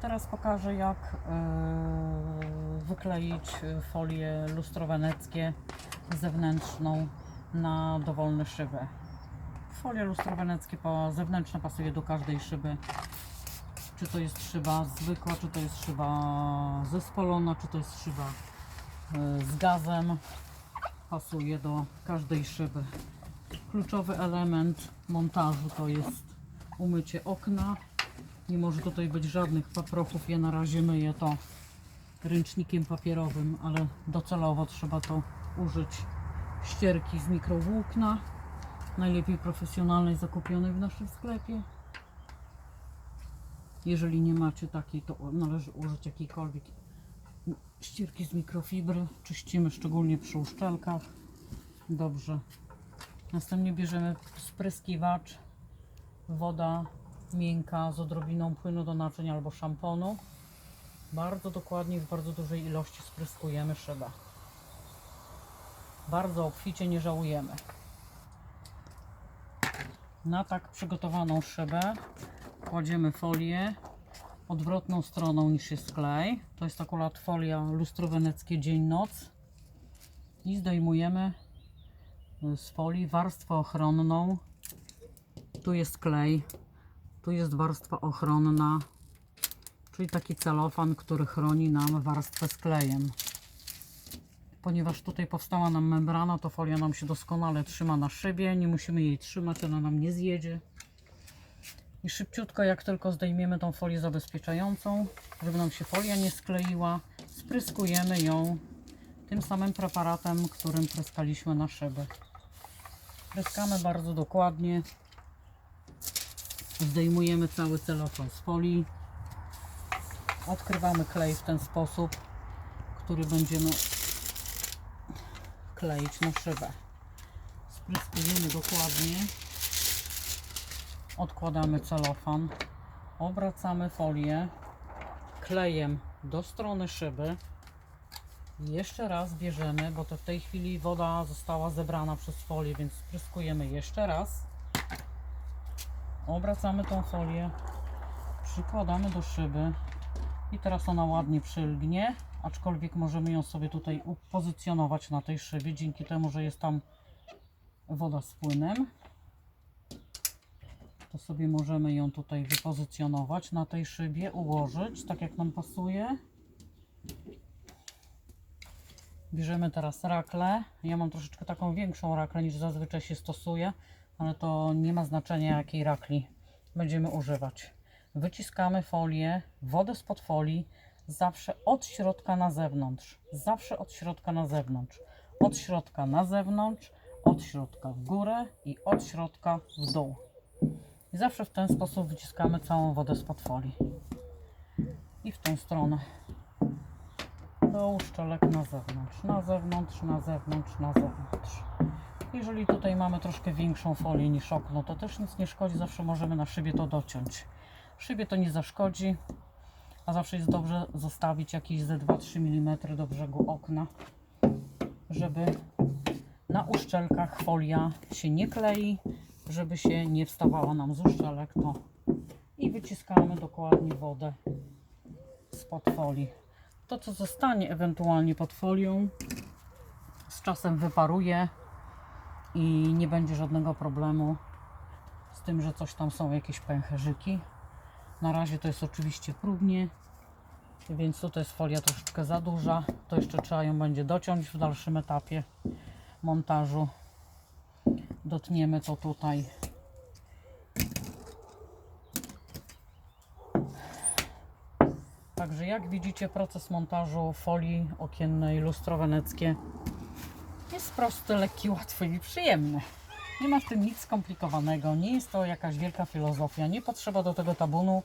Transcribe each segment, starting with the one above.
Teraz pokażę jak yy, wykleić folię lustro-weneckie zewnętrzną na dowolne szyby. Folia lustro-weneckie po zewnętrzna pasuje do każdej szyby. Czy to jest szyba zwykła, czy to jest szyba zespolona, czy to jest szyba y, z gazem. Pasuje do każdej szyby. Kluczowy element montażu to jest umycie okna. Nie może tutaj być żadnych paprochów. Ja na razie myję to ręcznikiem papierowym, ale docelowo trzeba to użyć ścierki z mikrowłókna. Najlepiej profesjonalnej, zakupionej w naszym sklepie. Jeżeli nie macie takiej, to należy użyć jakiejkolwiek ścierki z mikrofibry. Czyścimy szczególnie przy uszczelkach. Dobrze. Następnie bierzemy spryskiwacz, woda miękka z odrobiną płynu do naczyń albo szamponu. Bardzo dokładnie w bardzo dużej ilości spryskujemy szybę. Bardzo obficie nie żałujemy. Na tak przygotowaną szybę kładziemy folię odwrotną stroną niż jest klej. To jest akurat folia lustro weneckie dzień-noc. I zdejmujemy z folii warstwę ochronną. Tu jest klej, tu jest warstwa ochronna, czyli taki celofan, który chroni nam warstwę z klejem. Ponieważ tutaj powstała nam membrana, to folia nam się doskonale trzyma na szybie, nie musimy jej trzymać, ona nam nie zjedzie. I szybciutko, jak tylko zdejmiemy tą folię zabezpieczającą, żeby nam się folia nie skleiła, spryskujemy ją tym samym preparatem, którym pryskaliśmy na szyby. Pryskamy bardzo dokładnie. Zdejmujemy cały celofan z folii. Odkrywamy klej w ten sposób, który będziemy kleić na szybę. Spryskujemy dokładnie. Odkładamy celofan. Obracamy folię klejem do strony szyby. Jeszcze raz bierzemy, bo to w tej chwili woda została zebrana przez folię, więc spryskujemy jeszcze raz. Obracamy tą folię, przykładamy do szyby i teraz ona ładnie przylgnie, aczkolwiek możemy ją sobie tutaj upozycjonować na tej szybie, dzięki temu, że jest tam woda z płynem. To sobie możemy ją tutaj wypozycjonować na tej szybie, ułożyć tak jak nam pasuje. Bierzemy teraz raklę. Ja mam troszeczkę taką większą raklę niż zazwyczaj się stosuje, ale to nie ma znaczenia jakiej rakli będziemy używać. Wyciskamy folię, wodę spod folii, zawsze od środka na zewnątrz. Zawsze od środka na zewnątrz. Od środka na zewnątrz, od środka w górę i od środka w dół. I zawsze w ten sposób wyciskamy całą wodę spod folii. I w tą stronę do uszczelek na zewnątrz, na zewnątrz, na zewnątrz, na zewnątrz. Jeżeli tutaj mamy troszkę większą folię niż okno, to też nic nie szkodzi, zawsze możemy na szybie to dociąć. Szybie to nie zaszkodzi, a zawsze jest dobrze zostawić jakieś ze 2-3 mm do brzegu okna, żeby na uszczelkach folia się nie klei, żeby się nie wstawała nam z uszczelek. To i wyciskamy dokładnie wodę spod folii. To, co zostanie ewentualnie pod folią, z czasem wyparuje i nie będzie żadnego problemu z tym, że coś tam są jakieś pęcherzyki. Na razie to jest oczywiście próbnie, więc tutaj jest folia troszeczkę za duża. To jeszcze trzeba ją będzie dociąć w dalszym etapie montażu. Dotniemy to tutaj Także jak widzicie proces montażu folii okiennej lustro weneckie jest prosty, lekki, łatwy i przyjemny. Nie ma w tym nic skomplikowanego, nie jest to jakaś wielka filozofia, nie potrzeba do tego tabunu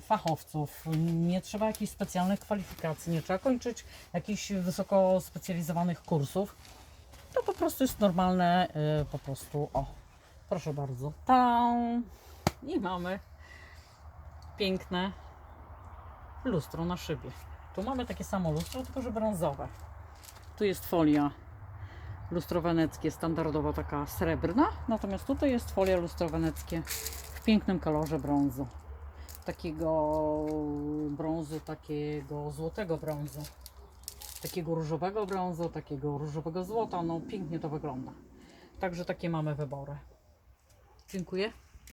fachowców, nie trzeba jakichś specjalnych kwalifikacji, nie trzeba kończyć jakichś wysoko specjalizowanych kursów. To po prostu jest normalne, y, po prostu, o, proszę bardzo, tam i mamy piękne lustro na szybie. Tu mamy takie samo lustro, tylko że brązowe. Tu jest folia lustro weneckie, standardowa taka srebrna, natomiast tutaj jest folia lustro weneckie w pięknym kolorze brązu. takiego brązu, takiego złotego brązu, takiego różowego brązu, takiego różowego złota. No pięknie to wygląda. Także takie mamy wybory. Dziękuję.